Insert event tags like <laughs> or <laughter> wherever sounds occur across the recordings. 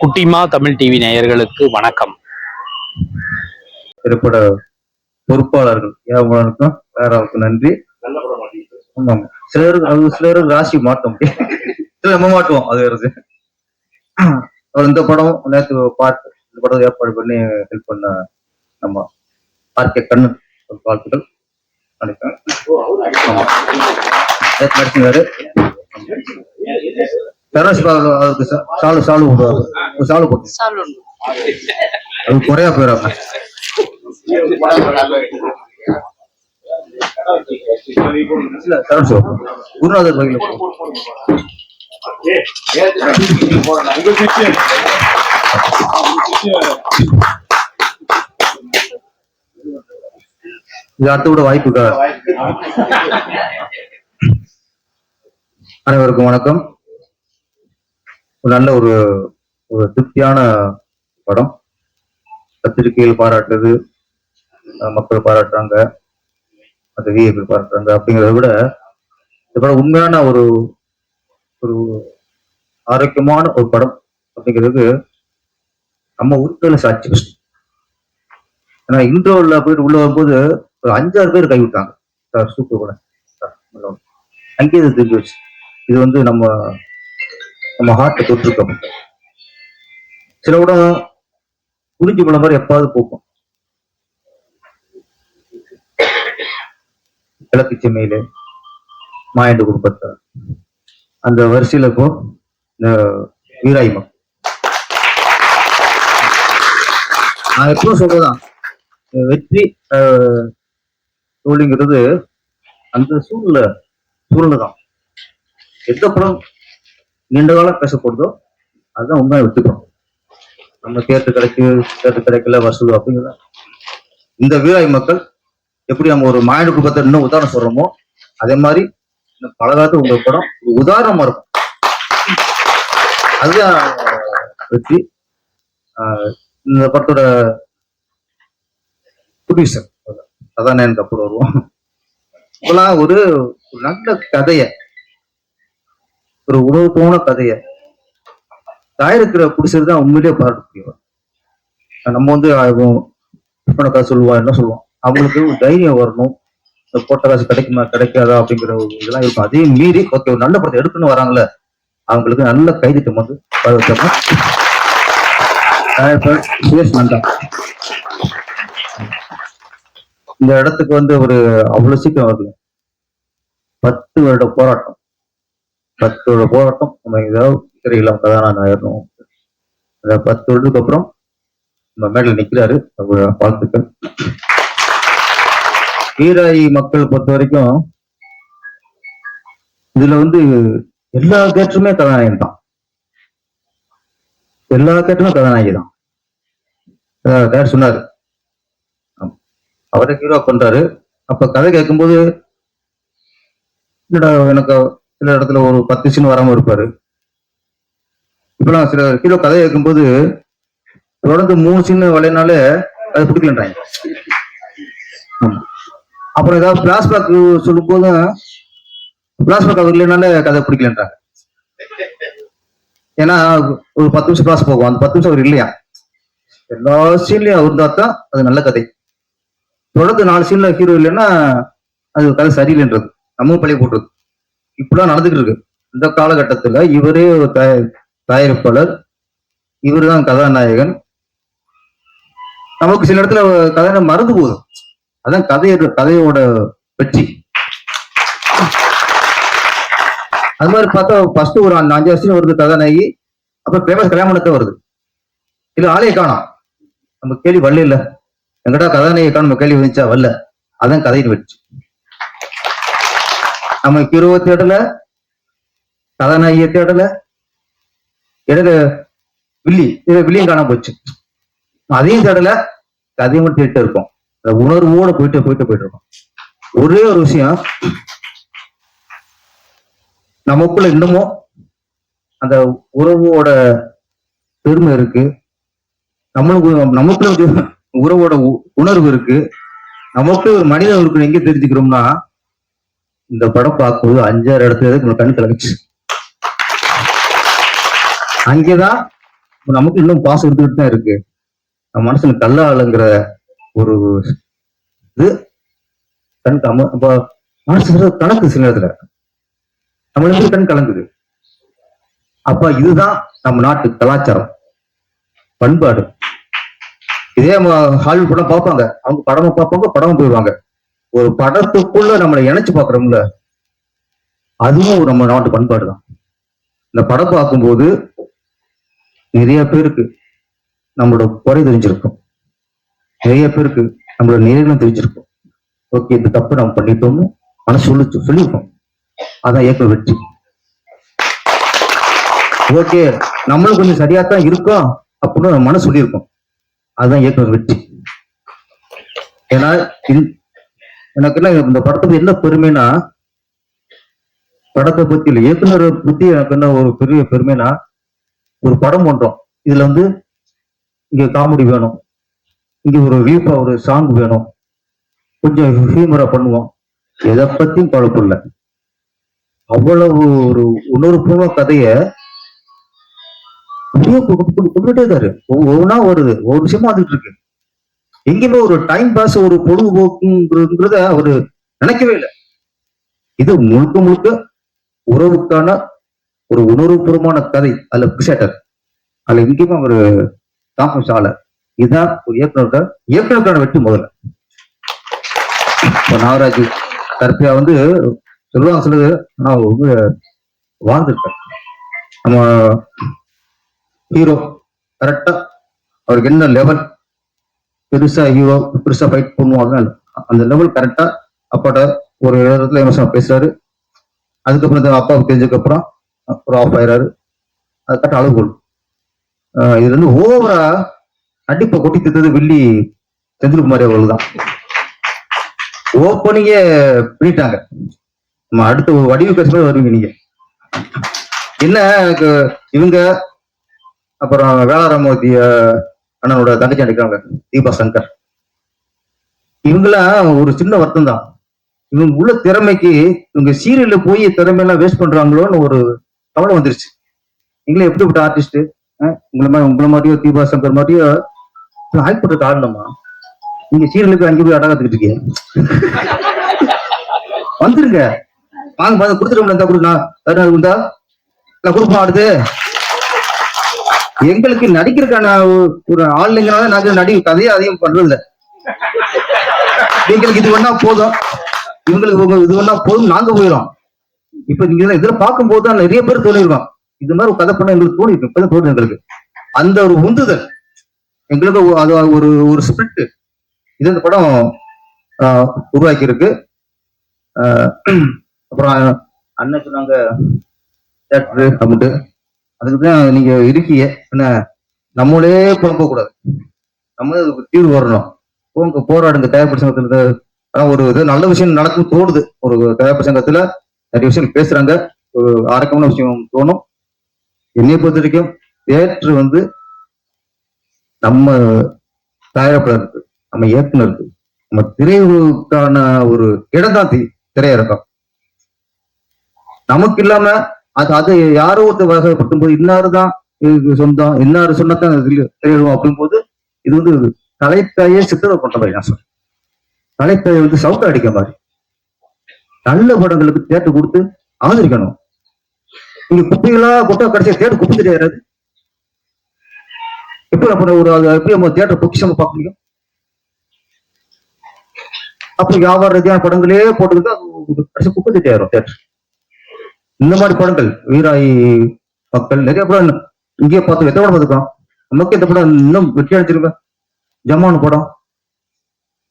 குட்டிமா தமிழ் டிவி நேயர்களுக்கு வணக்கம். திரைப்பட பொறுப்பாளர்கள் ஏவலனுக்கும் வேறாவுக்கும் நன்றி. ஆமாம் சிலருக்கு அது சிலருக்கு ராசி மாட்டோம் சில நம்ம மாட்டுவோம் அது வருது அவர் இந்த படம் நேற்று பாட்டு இந்த படம் ஏற்பாடு பண்ணி ஹெல்ப் பண்ண நம்ம ஆர்கே கண்ணன் ஒரு வாழ்த்துக்கள். நினைக்கிறேன் ஆமா. நடிச்சிருந்தாரு. பெரோஸ் சா- சாலு சாலு ஒரு சாலு போட்டு. அது குறையா போயிடாம குருநாதர் இது அடுத்த கூட வாய்ப்புக்கா அனைவருக்கும் வணக்கம். நல்ல ஒரு ஒரு திருப்தியான படம். பத்திரிகைகள் பாராட்டுறது மக்கள் பாராட்டுறாங்க மற்ற விஐபி பாராட்டுறாங்க அப்படிங்கிறத விட இந்த படம் உண்மையான ஒரு ஒரு ஆரோக்கியமான ஒரு படம் அப்படிங்கிறது நம்ம உறுப்பில சாட்சி கஷ்டம் ஏன்னா இன்டர்வல்ல போயிட்டு உள்ள வரும்போது ஒரு அஞ்சாறு பேர் கைவிட்டாங்க சார் சூப்பர் கூட சார் நல்லா அங்கேயே இது தெரிஞ்சு வச்சு. இது வந்து நம்ம நம்ம ஹார்ட்டை தொட்டிருக்கோம் சில உடம்பு குறிஞ்சி பழம் மாதிரி எப்பாவது போக்கும். கிழக்கு சென்னையில மாயண்டு குடும்பத்தை. அந்த வரிசையில இப்போ இந்த வீராயுமம் நான் எப்பவும் சொல்றதுதான். வெற்றி தோழிங்கிறது அந்த சூழ்நிலை சூழ்நிலை தான் எந்த படம் நீண்ட காலம் பேசப்படுதோ அதுதான் உண்மையை வெற்றி நம்ம கேட்டு கிடைக்கு கேட்டு கிடைக்கல வசூல் அப்படிங்கிறத இந்த வீராய் மக்கள் எப்படி நம்ம ஒரு மாயடு குப்பத்தை இன்னும் உதாரணம் சொல்றோமோ அதே மாதிரி இந்த பல காலத்து உங்க படம் ஒரு உதாரணமா இருக்கும். அதுதான் வெற்றி. இந்த படத்தோட ப்ரொடியூசர் அதான். எனக்கு அப்புறம் வருவோம். இப்பெல்லாம் ஒரு நல்ல கதையை ஒரு உணவு போன கதைய. தயாரிக்கிற பிடிச்சது தான் உண்மையிலேயே பாராட்ட நம்ம வந்து கதை சொல்லுவா என்ன சொல்லுவோம் அவங்களுக்கு ஒரு தைரியம் வரணும். இந்த போட்ட காசு கிடைக்குமா கிடைக்காதா அப்படிங்கிற ஒரு இதெல்லாம் இருக்கும். அதையும் மீறி ஓகே ஒரு நல்ல படத்தை எடுக்கணும் வராங்களே அவங்களுக்கு நல்ல கைதிட்டம் வந்து பாராட்டணும். சுரேஷ் நந்தா இந்த இடத்துக்கு வந்து ஒரு அவ்வளவு சீக்கிரம் வருது பத்து வருட போராட்டம். பத்து போராட்டம். நம்ம ஏதாவது திரையில கதாநாயகன் ஆயிடணும் அந்த பத்து வருடத்துக்கு அப்புறம் நம்ம மேடல் நிக்கிறாரு அவரோட வாழ்த்துக்கள். வீராய் மக்கள் பொறுத்த வரைக்கும் இதுல வந்து எல்லா கேட்டுமே கதாநாயகன் தான். எல்லா கேட்டுமே கதாநாயகி தான். அஹ் சொன்னாரு. அவரை ஹீரோ பண்றாரு அப்ப கதை கேட்கும்போது என்னடா எனக்கு சில இடத்துல ஒரு பத்து சீன் வராம இருப்பாரு. இப்பெல்லாம் சில ஹீரோ கதை கேட்கும்போது தொடர்ந்து மூணு சீன் வளையினாலே அது பிடிக்கலன்றாங்க. அப்புறம் ஏதாவது பிளாஸ்பேக் சொல்லும் போதும் பிளாஸ்பேக் அவர் இல்லைனாலே கதை பிடிக்கலன்றாங்க. ஏன்னா ஒரு பத்து நிமிஷம் கிளாஸ் போகும். அந்த பத்து நிமிஷம் அவர் இல்லையா? எல்லா சீன்லயும் அவர் இருந்தா தான் அது நல்ல கதை. தொடர்ந்து நாலு சீன்ல ஹீரோ இல்லைன்னா அது கதை சரியில்லைன்றது. நம்ம பழைய போட்டுருது இப்படிலாம் நடந்துகிட்டு இருக்கு. இந்த காலகட்டத்துல இவரே ஒரு தய- தயாரிப்பாளர். இவர் தான் கதாநாயகன். நமக்கு சில இடத்துல கதை மறந்து போகுது. அதான் கதை கதையோட வெற்றி. அது மாதிரி பார்த்தா ஃபர்ஸ்ட் ஒரு அஞ்சு அஞ்சு வருஷம் வருது கதாநாயகி. அப்புறம் ஃபேமஸ் கல்யாணத்தை வருது. இல்ல ஆளையே காணோம். நம்ம கேள்வி வரல இல்ல. எங்கடா கதாநாயகி காணும் நம்ம கேள்வி வந்துச்சா? வரல. அதான் கதையின் வெற்றி. நம்ம கிருவ தேடல கதாநாயகியை தேடல இடையில வில்லி வில்லியும் காணாம போச்சு. அதையும் தேடல கதையும் மட்டும் தேடிட்டு இருக்கோம். அந்த உணர்வோட போயிட்டு போயிட்டு போயிட்டு இருக்கோம். ஒரே ஒரு விஷயம் நமக்குள்ள இன்னமும் அந்த உறவோட பெருமை இருக்கு. நம்மளுக்கு நமக்குள்ள உறவோட உ- உணர்வு இருக்கு. நமக்கு ஒரு மனித உறுப்பினர் எங்க தெரிஞ்சுக்கிறோம்னா இந்த படம் பார்க்கும்போது அஞ்சாறு இடத்துல நம்ம கண்ணு கலங்குச்சு. அங்கேதான் நமக்கு இன்னும் பாசம் இருந்துகிட்டு தான் இருக்கு. நம்ம மனசுல கல்லாளுங்கிற ஒரு இது கண் கம அப்ப மனசு கணக்கு சில நேரத்துல. நம்மளுக்கு கண் கலங்குது. அப்ப இதுதான் நம்ம நாட்டு கலாச்சாரம். பண்பாடு. இதே ஹாலிவுட் படம் பார்ப்பாங்க. அவங்க படமும் பார்ப்பாங்க படமும் போயிடுவாங்க. ஒரு படத்துக்குள்ள நம்மளை இணைச்சு பாக்குறோம்ல அதுவும் நம்ம நாட்டு பண்பாடு தான். இந்த படம் பார்க்கும்போது நிறைய பேருக்கு நம்மளோட குறை தெரிஞ்சிருக்கும். நிறைய பேருக்கு நம்மளோட நிறைகளும் தெரிஞ்சிருக்கும். ஓகே இந்த தப்பு நம்ம பண்ணிட்டோம்னு மனசு சொல்லி சொல்லியிருக்கோம். அதான் ஏக்க வெற்றி. ஓகே நம்மளும் கொஞ்சம் சரியா தான் இருக்கோம் அப்படின்னு நம்ம மனசு சொல்லியிருக்கோம். அதுதான் ஏக்க வெற்றி. ஏன்னா எனக்கு என்ன இந்த படத்துக்கு என்ன பெருமைனா படத்தை பத்தி இல்லை இயக்குனர் பத்தி எனக்கு என்ன ஒரு பெரிய பெருமைனா ஒரு படம் பண்றோம் இதுல வந்து இங்க காமெடி வேணும். இங்க ஒரு வீப்பா ஒரு சாங் வேணும். கொஞ்சம் ஹியூமரா பண்ணுவோம். எதை பத்தியும் குழப்பம் அவ்வளவு ஒரு உணர்வுபூர்வ கதைய அப்படியே கொண்டுட்டே இருக்காரு. ஒவ்வொன்றா வருது. ஒவ்வொரு விஷயமா வந்துட்டு இருக்கு. எங்கேயுமே ஒரு டைம் பாஸ் ஒரு பொழுதுபோக்குங்கிறத அவரு நினைக்கவே இல்லை. இது முழுக்க முழுக்க உறவுக்கான ஒரு உணர்வுபூர்வமான கதை அதுல பிக்சேட்டர் அதுல எங்கேயுமே ஒரு தாக்கம் ஆள இதுதான் ஒரு இயக்குனரோட இயக்குனருக்கான வெற்றி முதல்ல. இப்போ நாகராஜ் கருப்பியா வந்து சொல்லுவாங்க சொல்லுது நான் அவர் வந்து வாழ்ந்துருக்கார் நம்ம ஹீரோ கரெக்டா அவருக்கு என்ன லெவல் பெருசா ஹீரோ பெருசா ஃபைட் பண்ணுவோம் அந்த லெவல் கரெக்டா அப்பாட்ட ஒரு இடத்துல எமோஷனா பேசுறாரு. அதுக்கப்புறம் தான் அப்பாவுக்கு தெரிஞ்சதுக்கு அப்புறம் அப்புறம் ஆஃப் ஆயிறாரு. அது கரெக்டா அளவுகோல் ஆஹ் இதுல இருந்து ஓவரா அடிப்பை கொட்டி திட்டது வில்லி செந்தில்குமாரி அவர்கள் தான். ஓப்பனிங்கே பண்ணிட்டாங்க நம்ம அடுத்த வடிவு பேசும்போது வருவீங்க நீங்க. என்ன எனக்கு இவங்க அப்புறம் வேளாராமூர்த்தி அண்ணனோட தங்கச்சி நடிக்கிறாங்க தீபா சங்கர். இவங்கெல்லாம் ஒரு சின்ன வருத்தம் தான் இவங்க உள்ள திறமைக்கு இவங்க சீரியல்ல போய் திறமையெல்லாம் வேஸ்ட் பண்றாங்களோன்னு ஒரு கவலை வந்துருச்சு. நீங்களே எப்படிப்பட்ட ஆர்டிஸ்ட் உங்களை மாதிரி உங்களை மாதிரியோ தீபா சங்கர் மாதிரியோ ஆக்ட் பண்ற காரணமா நீங்க சீரியலுக்கு அங்கே போய் அடகாத்துக்கிட்டு இருக்கீங்க. வந்துருங்க. வாங்க பாத்து கொடுத்துருவோம் இருந்தா கொடுங்க இருந்தா? நான் கொடுப்போம் அடுத்து. எங்களுக்கு நடிக்கிறதுக்கான ஒரு- ஒரு இல்லைங்கனால நாங்க நடி கதையை அதிகம் பண்றது எங்களுக்கு இது ஒண்ணா போதும். இவங்களுக்கு உங்க இது ஒண்ணா போதும். நாங்க போயிடும் இப்ப நீங்க இதுல பார்க்கும் போது தான் நிறைய பேர் தோணிருக்கோம் இது மாதிரி ஒரு கதை பண்ண எங்களுக்கு தோணி இருக்கு. இப்பதான் தோணுது எங்களுக்கு. அந்த ஒரு உந்துதல். எங்களுக்கு அது ஒரு ஒரு ஸ்பிரிட் இது இந்த படம் உருவாக்கி இருக்கு அப்புறம் அண்ணன் சொன்னாங்க தேட்டரு அப்படின்ட்டு. அதுக்கு தான் நீங்க இருக்கீங்க. என்ன நம்மளே புலம்ப கூடாது நம்ம அதுக்கு தீர்வு வரணும். போங்க போராடுங்க தயாரிப்பு சங்கத்துல ஆனா ஒரு இது நல்ல விஷயம் நடக்கும் தோணுது. ஒரு தயாரிப்பு சங்கத்துல நிறைய விஷயம் பேசுறாங்க. ஒரு ஆரோக்கியமான விஷயம் தோணும். என்னைய பொறுத்த வரைக்கும் தேட்டர் வந்து நம்ம தயாரிப்பாளருக்கு நம்ம இயக்குனருக்கு நம்ம திரைக்கான ஒரு இடம் தான் திரையரங்கம். நமக்கு இல்லாம அது அது யாரோ ஒருத்தர் வகைப்படுத்தும் போது இன்னாரு தான் சொந்தம் இன்னாரு சொன்னதான் திரையிடுவோம் அப்படிங்கும்போது இது வந்து கலைத்தாயே சித்திரை பண்ற மாதிரி நான் சொல்றேன். கலைத்தாயை வந்து சவுக்க அடிக்க மாதிரி. நல்ல படங்களுக்கு தேட்டர் கொடுத்து ஆதரிக்கணும். நீங்க குப்பைகளா கொட்டா கடைசியா தேட்டர் குப்பை தெரியாது. எப்படி நம்ம ஒரு அது எப்படி நம்ம தேட்டர் பொக்கிஷமா பார்க்க முடியும்? அப்ப வியாபார ரீதியான படங்களே போட்டுக்கிட்டு கடைசி குப்பை தெரியாயிரும் தேட்டர். இந்த மாதிரி படங்கள் வீராய் மக்கள் நிறைய படம் இங்கேயே பார்த்து எத்தனை படம் பார்த்துக்கலாம் நமக்கு இந்த படம் இன்னும் வெற்றி அடிச்சிருக்க ஜமான் படம்.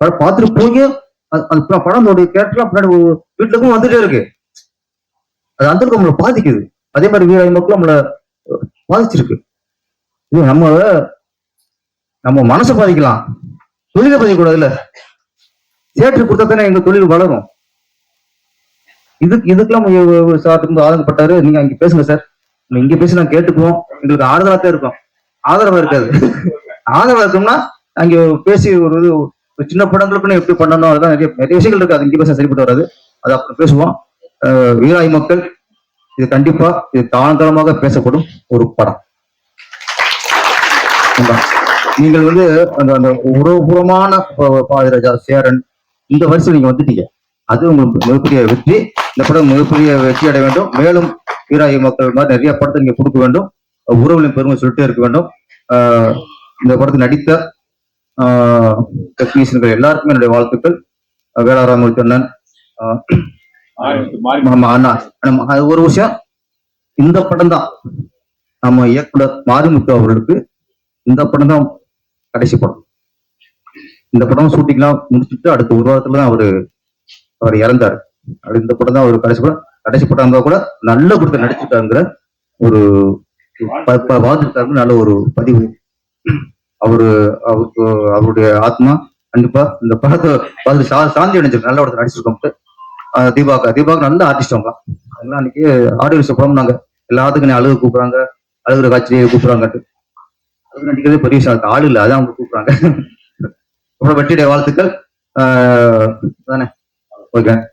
படம் பார்த்துட்டு போய் அந்த படம் படத்தோடைய கேரக்டர்லாம் பின்னாடி வீட்டுக்கும் வந்துட்டே இருக்கு. அது அந்த நம்மளை பாதிக்குது. அதே மாதிரி வீராய் மக்கள் நம்மளை பாதிச்சிருக்கு. இது நம்ம நம்ம மனசை பாதிக்கலாம். தொழிலை பாதிக்கக்கூடாது இல்ல தியேட்டர் கொடுத்தா தானே எங்க தொழில் வளரும். இதுக்கு இதுக்கெல்லாம் சார் ரொம்ப ஆதங்கப்பட்டாரு நீங்க அங்க பேசுங்க சார். இங்க பேசி நான் கேட்டுக்குவோம். எங்களுக்கு ஆறுதலா தான் இருக்கும். ஆதரவா இருக்காது. ஆதரவா இருக்கும்னா அங்க பேசி ஒரு ஒரு சின்ன படங்களுக்குன்னு எப்படி பண்ணணும் அதுதான் நிறைய நிறைய விஷயங்கள் இருக்கு. அது இங்க பேச சரிப்பட்டு வராது. அது அப்புறம் பேசுவோம். வீராய் மக்கள் இது கண்டிப்பா இது காலங்காலமாக பேசப்படும் ஒரு படம். ஆமா. நீங்கள் வந்து அந்த அந்த உறவுபூர்வமான பாதிராஜா சேரன் இந்த வருஷம் நீங்க வந்துட்டீங்க. அது உங்களுக்கு மிகப்பெரிய வெற்றி. இந்த படம் மிகப்பெரிய வெற்றி அடைய வேண்டும். மேலும் வீராய மக்கள் மாதிரி நிறைய படத்தை நீங்க கொடுக்க வேண்டும். உறவுகளின் பெருமை சொல்லிட்டே இருக்க வேண்டும். ஆஹ் இந்த படத்தில் நடித்த டெக்னீஷியன்கள் எல்லாருக்குமே என்னுடைய வாழ்த்துக்கள். அஹ் வேளாராமூர்த்தி அண்ணன் ஆஹ் அண்ணா ஆனா, அது ஒரு விஷயம். இந்த படம் தான் நம்ம இயக்குனர் மாரிமுத்து அவர்களுக்கு இந்த படம் தான் கடைசி படம். இந்த படம் ஷூட்டிங்லாம் முடிச்சுட்டு அடுத்த ஒரு வாரத்துல தான் அவரு அவர் இறந்தாரு. அப்படி இந்த படம் தான் அவர் கடைசி படம் கடைசி படம் இருந்தால் கூட நல்ல கொடுத்து நடிச்சுட்டாங்கிற ஒரு ப- ப- நல்ல ஒரு பதிவு. அவரு அவருக்கு அவருடைய ஆத்மா கண்டிப்பா இந்த படத்தை பார்த்து சா- சாந்தி அடைஞ்சிருக்கு நல்ல படத்தை நடிச்சிருக்கோம் ஆஹ் தீபாக்கா தீபாக்கு நல்ல ஆர்டிஸ்ட் அவங்க. அதெல்லாம் அன்னைக்கு ஆடியோ படம் நாங்க எல்லாத்துக்கும் நீ அழுகு கூப்பிடுறாங்க. அழுகுற காட்சியை கூப்பிடுறாங்கட்டு. அதுக்கு நடிக்கிறதே பெரிய விஷயம் ஆள் இல்லை அதான் அவங்க கூப்பிடுறாங்க. அப்புறம் வெற்றிடைய வாழ்த்துக்கள். ஆஹ் தானே? ஓகே.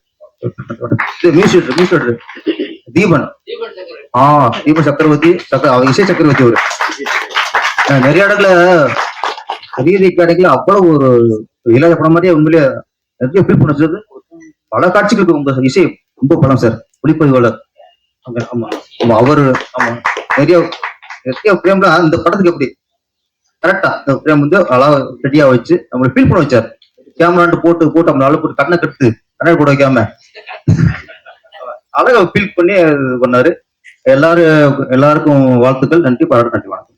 Music music Deepan. ஆ தீபன் சக்கரவர்த்தி சக்கர இசை சக்கரவர்த்தி அவரு. நிறைய இடத்துல பெரிய கிடைக்கல அவ்வளவு ஒரு இளைய படம் மாதிரியே உண்மையிலேயே நிறைய ஃபீல் பண்ண வச்சது பல காட்சிகளுக்கு உங்க இசை. ரொம்ப பலம் சார் ஒளிப்பதிவாளர். ஆமா ஆமா. ஆமா அவரு ஆமா. நிறைய நிறைய பிரேம்ல இந்த படத்துக்கு எப்படி? கரெக்டா இந்த பிரேம் வந்து அழகா ரெடியா வச்சு நம்மளை ஃபீல் பண்ண வச்சார். கேமராண்டு போட்டு போட்டு நம்ம அழகு போட்டு கண்ணை கட்டு கண்ணை கூட வைக்காம <laughs> அழகா ஃபீல் பண்ணி இது பண்ணாரு. எல்லாரும் எல்லாருக்கும் வாழ்த்துக்கள். நன்றி. பாராட்டு நன்றி வணக்கம்.